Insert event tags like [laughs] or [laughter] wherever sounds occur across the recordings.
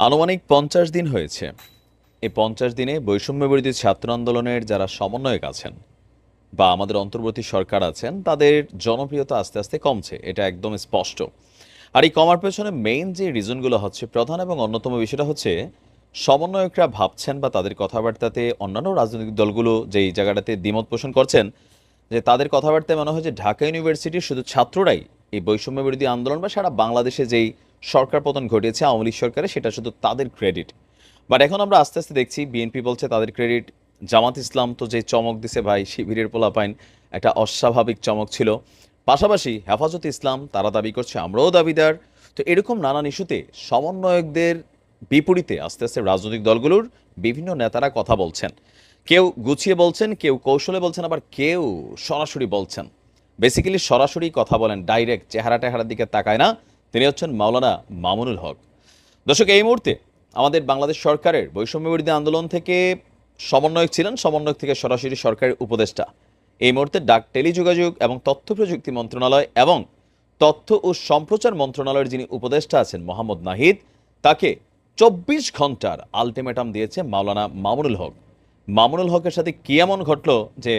আনুমানিক পঞ্চাশ দিন হয়েছে। এই পঞ্চাশ দিনে বৈষম্য বিরোধী ছাত্র আন্দোলনের যারা সমন্বয়ক আছেন বা আমাদের অন্তর্বর্তী সরকার আছেন, তাদের জনপ্রিয়তা আস্তে আস্তে কমছে, এটা একদম স্পষ্ট। আর এই কমার পেছনে মেইন যে রিজনগুলো হচ্ছে, প্রধান এবং অন্যতম বিষয়টা হচ্ছে, সমন্বয়করা ভাবছেন বা তাদের কথাবার্তাতে অন্যান্য রাজনৈতিক দলগুলো যেই জায়গাটাতে দ্বিমত পোষণ করছেন, যে তাদের কথাবার্তায় মনে হয় যে ঢাকা ইউনিভার্সিটির শুধু ছাত্ররাই এই বৈষম্য বিরোধী আন্দোলন বা সারা বাংলাদেশে যেই সরকার পতন ঘটিয়েছে, আওয়ামী লীগ সরকারে সেটা শুধু তাদের ক্রেডিট বাট এখন আমরা আস্তে আস্তে দেখছি বিএনপি বলছে তাদের ক্রেডিট জামাত ইসলাম তো যে চমক দিছে ভাই, শিবিরের পোলাপাইন, একটা অস্বাভাবিক চমক ছিল। পাশাপাশি হেফাজত ইসলাম, তারা দাবি করছে, আমরাও দাবিদার। তো এরকম নানান ইস্যুতে সমন্বয়কদের বিপরীতে আস্তে আস্তে রাজনৈতিক দলগুলোর বিভিন্ন নেতারা কথা বলছেন। কেউ গুছিয়ে বলছেন, কেউ কৌশলে বলছেন, আবার কেউ সরাসরি বলছেন। বেসিক্যালি সরাসরি কথা বলেন ডাইরেক্ট চেহারা টেহারার দিকে তাকায় না। তিনি হচ্ছেন মাওলানা মামুনুল হক। দর্শক, এই মুহূর্তে আমাদের বাংলাদেশ সরকারের বৈষম্য বিরোধী আন্দোলন থেকে সমন্বয়ক ছিলেন, সমন্বয়ক থেকে সরাসরি সরকারের উপদেষ্টা। এই মুহূর্তে ডাক টেলিযোগাযোগ এবং তথ্য প্রযুক্তি মন্ত্রণালয় এবং তথ্য ও সম্প্রচার মন্ত্রণালয়ের যিনি উপদেষ্টা আছেন মোহাম্মদ নাহিদ, তাকে চব্বিশ ঘণ্টার আলটিমেটাম দিয়েছে মাওলানা মামুনুল হক। মামুনুল হকের সাথে কি এমন ঘটলো যে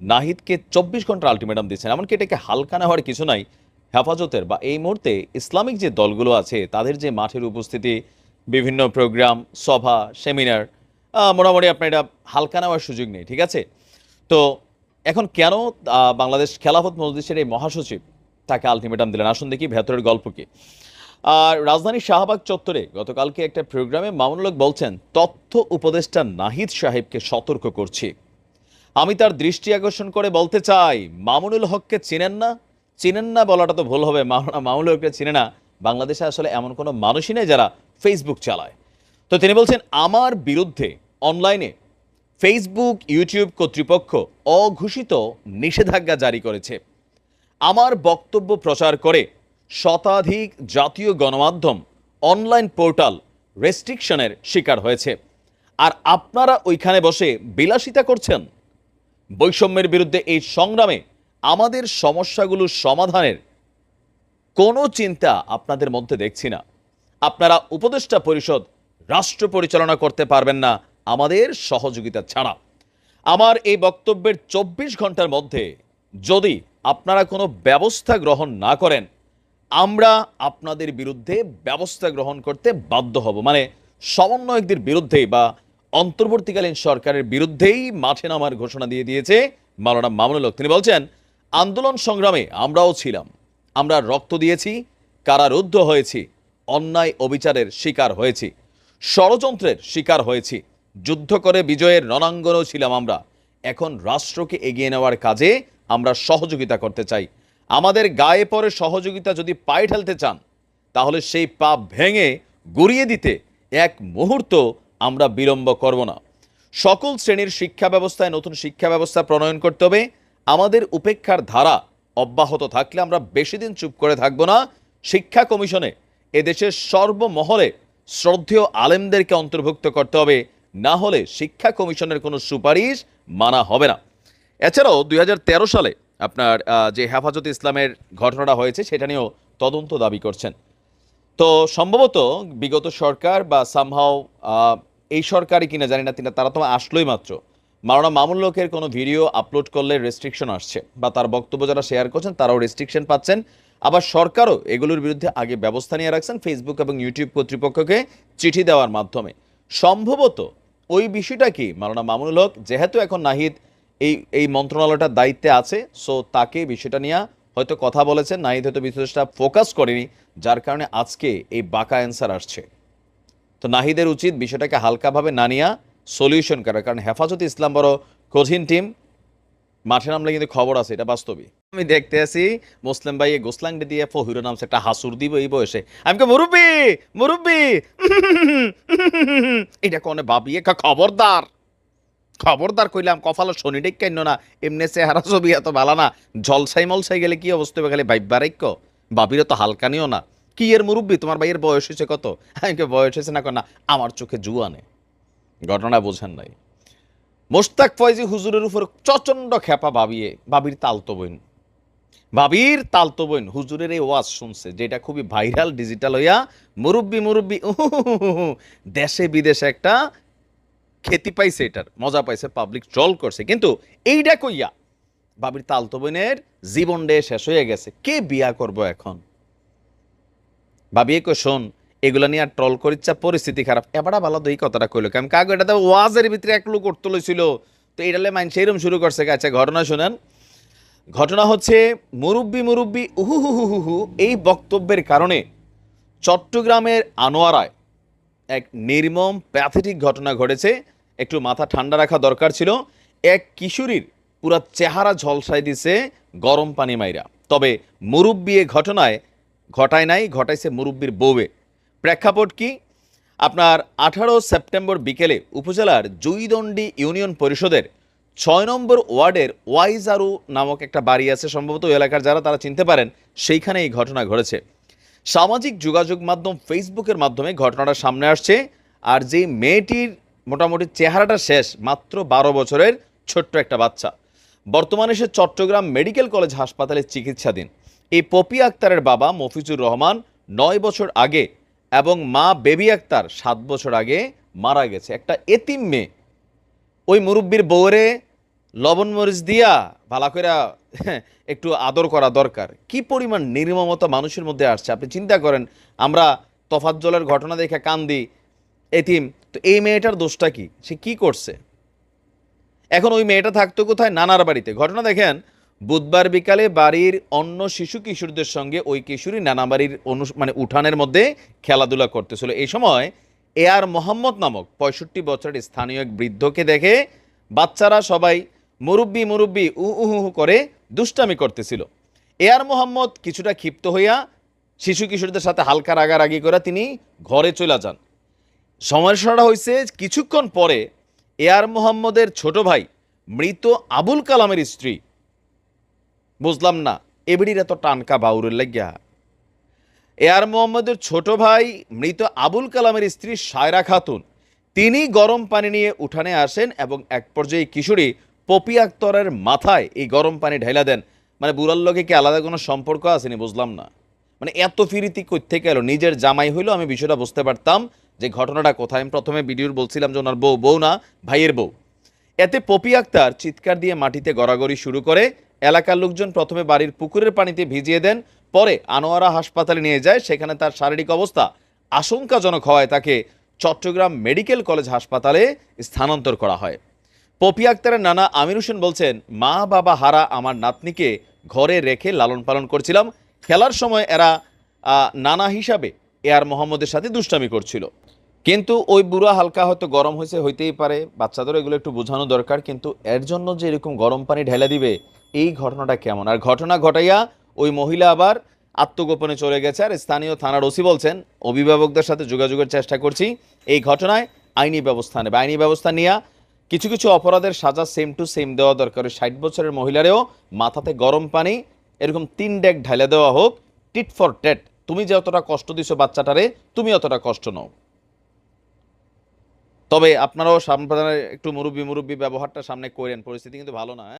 নাহিদকে চব্বিশ ঘণ্টার আলটিমেটাম দিয়েছেন? এমনকি এটাকে হালকা না হওয়ার কিছু নাই হেফাজতের বা এই মুহূর্তে ইসলামিক যে দলগুলো আছে, তাদের যে মাঠের উপস্থিতি, বিভিন্ন প্রোগ্রাম, সভা, সেমিনার মোটামুটি আপনার এটা হালকা নেওয়ার সুযোগ নেই, ঠিক আছে? তো এখন কেন বাংলাদেশ খেলাফত মজলিসের এই মহাসচিব তাকে আলটিমেটাম দিলেন? আসুন দেখি ভেতরের গল্প কি। আর রাজধানীর শাহবাগ চত্বরে গতকালকে একটা প্রোগ্রামে মামুনুল হক বলছেন, তথ্য উপদেষ্টা নাহিদ সাহেবকে সতর্ক করছি। আমি তার দৃষ্টি আকর্ষণ করে বলতে চাই, মামুনুল হককে চিনেন না? চিনেন না বলাটা তো ভুল হবে। মাওলানা মামুনুল হককে চিনে না। বাংলাদেশে আসলে এমন কোনো মানুষই নেই যারা ফেসবুক চালায়। তো তিনি বলছেন, আমার বিরুদ্ধে অনলাইনে ফেসবুক ইউটিউব কর্তৃপক্ষ অঘোষিত নিষেধাজ্ঞা জারি করেছে। আমার বক্তব্য প্রচার করে শতাধিক জাতীয় গণমাধ্যম অনলাইন পোর্টাল রেস্ট্রিকশনের শিকার হয়েছে। আর আপনারা ওইখানে বসে বিলাসিতা করছেন। বৈষম্যের বিরুদ্ধে এই সংগ্রামে আমাদের সমস্যাগুলো সমাধানের কোনো চিন্তা আপনাদের মধ্যে দেখছি না। আপনারা উপদেষ্টা পরিষদ, রাষ্ট্র পরিচালনা করতে পারবেন না আমাদের সহযোগিতা ছাড়া। আমার এই বক্তব্যের চব্বিশ ঘণ্টার মধ্যে যদি আপনারা কোনো ব্যবস্থা গ্রহণ না করেন, আমরা আপনাদের বিরুদ্ধে ব্যবস্থা গ্রহণ করতে বাধ্য হব। মানে সমন্বয়কদের বিরুদ্ধেই বা অন্তর্বর্তীকালীন সরকারের বিরুদ্ধেই মাঠে নামার ঘোষণা দিয়ে দিয়েছে মাওলানা মামুনুল হক। তিনি বলছেন আন্দোলন সংগ্রামে আমরাও ছিলাম। আমরা রক্ত দিয়েছি, কারারুদ্ধ হয়েছি, অন্যায় অবিচারের শিকার হয়েছি, ষড়যন্ত্রের শিকার হয়েছি, যুদ্ধ করে বিজয়ের রণাঙ্গনও ছিলাম আমরা। এখন রাষ্ট্রকে এগিয়ে নেওয়ার কাজে আমরা সহযোগিতা করতে চাই। আমাদের গায়ে পরে সহযোগিতা যদি পায়ে ঠেলতে চান, তাহলে সেই পা ভেঙে গুড়িয়ে দিতে এক মুহূর্ত আমরা বিলম্ব করব না। সকল শ্রেণির শিক্ষা ব্যবস্থায় নতুন শিক্ষা ব্যবস্থা প্রণয়ন করতে হবে। আমাদের উপেক্ষার ধারা অব্যাহত থাকলে আমরা বেশি দিন চুপ করে থাকব না। শিক্ষা কমিশনে এদেশের সর্বমহলে শ্রদ্ধেয় আলেমদেরকে অন্তর্ভুক্ত করতে হবে। না হলে শিক্ষা কমিশনের কোনো সুপারিশ মানা হবে না। এছাড়াও দু হাজার তেরো সালে আপনার যে হেফাজত ইসলামের ঘটনাটা হয়েছে, সেটা নিয়েও তদন্ত দাবি করছেন। তো সম্ভবত বিগত সরকার বা সামহাও এই সরকারই কিনা জানি না, তিনি, তারা তো আসলোই মাত্র। মাওলানা মামুন লোকের কোনো ভিডিও আপলোড করলে রেস্ট্রিকশন আসছে বা তার বক্তব্য যারা শেয়ার করছেন তারাও রেস্ট্রিকশন পাচ্ছেন। আবার সরকারও এগুলোর বিরুদ্ধে আগে ব্যবস্থা নিয়ে রাখছেন ফেসবুক এবং ইউটিউব কর্তৃপক্ষকে চিঠি দেওয়ার মাধ্যমে। সম্ভবত ওই বিষয়টা কি? মাওলানা মামুনুল হক যেহেতু এখন নাহিদ এই এই মন্ত্রণালয়টার দায়িত্বে আছে সো তাকে বিষয়টা নিয়ে হয়তো কথা বলেছেন। নাহিদ হয়তো বিশেষটা ফোকাস করেনি, যার কারণে আজকে এই বাঁকা অ্যান্সার আসছে। তো নাহিদের উচিত বিষয়টাকে হালকাভাবে না নিয়া সলিউশন করা, কারণ হেফাজত ইসলাম বড় কঠিন টিম মাঠে নামলে কিন্তু খবর আছে, এটা বাস্তবই। আমি দেখতে আছি, মুসলিম ভাই গোসলাং দিয়ে ফহিরো নামছে, একটা হাসুর দিব এই বয়সে। আমি কে মুরব্বি মুরব্বি, এটা কোনে ভাবিয়ে কা খবরদার। খবরদার কইলাম কফালো শনি ডেক কেন না, এমনি চেহারা ছবি এত ভালো না। জলসাই মলসাই গেলে কি অবস্থা হবে, খালি ভাইবার ঐক্য বাবিরও তো হালকা নিও না। কি এর মুরব্বি, তোমার ভাইয়ের বয়স হয়েছে কত? আমি বয়স হয়েছে না কো না, আমার চোখে জুয়ানে ঘটনা বোঝেন নাই। মোস্তাক ফয়জি হুজুরের উপর প্রচণ্ড খেপা ভাবিয়ে বাবির তালতো বোন। ভাবির তালতো বোন হুজুরের এই ওয়াজ শুনছে, যেটা খুবই ভাইরাল ডিজিটাল হইয়া মুরব্বি মুরব্বি দেশে বিদেশে একটা খ্যাতি পাইছে এটার, মজা পাইছে পাবলিক ট্রল করছে। কিন্তু এইটা কইয়া বাবির তালতো বোনের জীবন ডে শেষ হয়ে গেছে, কে বিয়া করব এখন? ভাবি কো শোন এগুলা নিয়ে আর ট্রল করিচ্ছা পরিস্থিতি খারাপ। এবারা ভালো এই কথাটা কইলো কারণ কাগো এটা তো ওয়াজের ভিতরে এক লোক করতে লইছিল। তো এটালে মাইন সেইরকম শুরু করছে আচ্ছা ঘটনা শোনেন। ঘটনা হচ্ছে, মুরব্বি মুরব্বি উহু হু হু হু হু এই বক্তব্যের কারণে চট্টগ্রামের আনোয়ারায় এক নির্মম, প্যাথেটিক ঘটনা ঘটেছে। একটু মাথা ঠান্ডা রাখা দরকার ছিল। এক কিশোরীর পুরা চেহারা ঝলসাই দিছে গরম পানি মাইরা। তবে মুরব্বি এ ঘটনায়, ঘটায় নাই, ঘটাইছে মুরব্বির বউয়ে। প্রেক্ষাপট কি? আপনার আঠারো সেপ্টেম্বর বিকেলে উপজেলার জুইদণ্ডি ইউনিয়ন পরিষদের ছয় নম্বর ওয়ার্ডের ওয়াইজারু নামক একটা বাড়ি আছে, সম্ভবত এলাকার যারা, তারা চিনতে পারেন সেইখানে এই ঘটনা ঘটেছে। সামাজিক যোগাযোগ মাধ্যম ফেসবুকের মাধ্যমে ঘটনাটা সামনে আসছে, আর যেই মেয়েটির মোটামুটি চেহারাটা শেষ, মাত্র বারো বছরের ছোট্ট একটা বাচ্চা। বর্তমানে সে চট্টগ্রাম মেডিকেল কলেজ হাসপাতালে চিকিৎসাধীন। এই পপি আক্তারের বাবা মফিজুর রহমান নয় বছর আগে এবং মা বেবি আক্তার সাত বছর আগে মারা গেছে। একটা এতিম মেয়ে। ওই মুরব্বীর বউরে লবণ মরিচ দিয়া ভালো করে [laughs] একটু আদর করা দরকার। কি পরিমাণ নির্মমতা মানুষের মধ্যে আসছে? আপনি চিন্তা করেন, আমরা তফাজ্জলের ঘটনা দেখে কান্দি এতিম, তো এই মেয়েটার দোষটা কি? সে কি করছে? এখন ওই মেয়েটা থাকতো কোথায়? নানার বাড়িতে। ঘটনা দেখেন বুধবার বিকালে বাড়ির অন্য শিশু কিশোরদের সঙ্গে ওই কিশোরী নানা বাড়ির অনু মানে উঠানের মধ্যে খেলাধুলা করতেছিল। এই সময় এ আর মোহাম্মদ নামক পঁয়ষট্টি বছরের স্থানীয় এক বৃদ্ধকে দেখে বাচ্চারা সবাই মুরব্বি মুরব্বি উহু করে দুষ্টামি করতেছিল। এ আর মোহাম্মদ কিছুটা ক্ষিপ্ত হইয়া শিশু কিশোরদের সাথে হালকা রাগারাগি করে তিনি ঘরে চলে যান। সমস্যাটা হয়েছে কিছুক্ষণ পরে এ আর মোহাম্মদের ছোট ভাই মৃত আবুল কালামের স্ত্রী বুঝলাম না, এবিডির এত টানকা বাউরের লাগিয়া। এয়ার মোহাম্মদের ছোট ভাই মৃত আবুল কালামের স্ত্রী সায়রা খাতুন, তিনি গরম পানি নিয়ে উঠানে আসেন এবং এক পর্যায়ে কিশোরী পপি আক্তরের মাথায় এই গরম পানি ঢেলা দেন। মানে বুড়ার লগে কি আলাদা কোনো সম্পর্ক আসেনি বুঝলাম না। মানে এত ফিরিতি থেকে এলো? নিজের জামাই হইল, আমি বিষয়টা বুঝতে পারতাম যে ঘটনাটা কোথায়। আমি প্রথমে ভিডিওর বলছিলাম যে ওনার বউ বউ না, ভাইয়ের বউ। এতে পপি আক্তার চিৎকার দিয়ে মাটিতে গড়াগড়ি শুরু করে এলাকার লোকজন প্রথমে বাড়ির পুকুরের পানিতে ভিজিয়ে দেন, পরে আনোয়ারা হাসপাতালে নিয়ে যায়, সেখানে তার শারীরিক অবস্থা আশঙ্কাজনক হওয়ায় তাকে চট্টগ্রাম মেডিকেল কলেজ হাসপাতালে স্থানান্তর করা হয়। পপি আক্তারের নানা আমির হোসেন বলছেন, মা, বাবা, হারা আমার নাতনিকে ঘরে রেখে লালন পালন করছিলাম। খেলার সময় এরা নানা হিসাবে এ আর মোহাম্মদের সাথে দুষ্টামি করছিল। কিন্তু ওই বুড়া হালকা হয়তো গরম হয়েছে, হইতেই পারে। বাচ্চাদের এগুলো একটু বোঝানো দরকার, কিন্তু এর জন্য যে এরকম গরম পানি ঢেলে দিবে, এই ঘটনাটা কেমন? আর ঘটনা ঘটাইয়া ওই মহিলা আবার আত্মগোপনে চলে গেছে, আর স্থানীয় থানার ওসি বলছেন, অভিভাবকদের সাথে যোগাযোগের চেষ্টা করছি, এই ঘটনায় আইনি ব্যবস্থা নেবে। আইনি ব্যবস্থা নিয়ে কিছু কিছু অপরাধের সাজা সেম টু সেম দেওয়া দরকার। ষাট বছরের মহিলারেও মাথাতে গরম পানি, এরকম তিন ডেক ঢেলে দেওয়া হোক টিট ফর টেট তুমি যে অতটা কষ্ট দিছো বাচ্চাটারে, তুমি অতটা কষ্ট নাও। তবে আপনারাও সামনে একটু মুরব্বী মুরব্বী ব্যবহারটা সামনে করেন পরিস্থিতি কিন্তু ভালো না হ্যাঁ?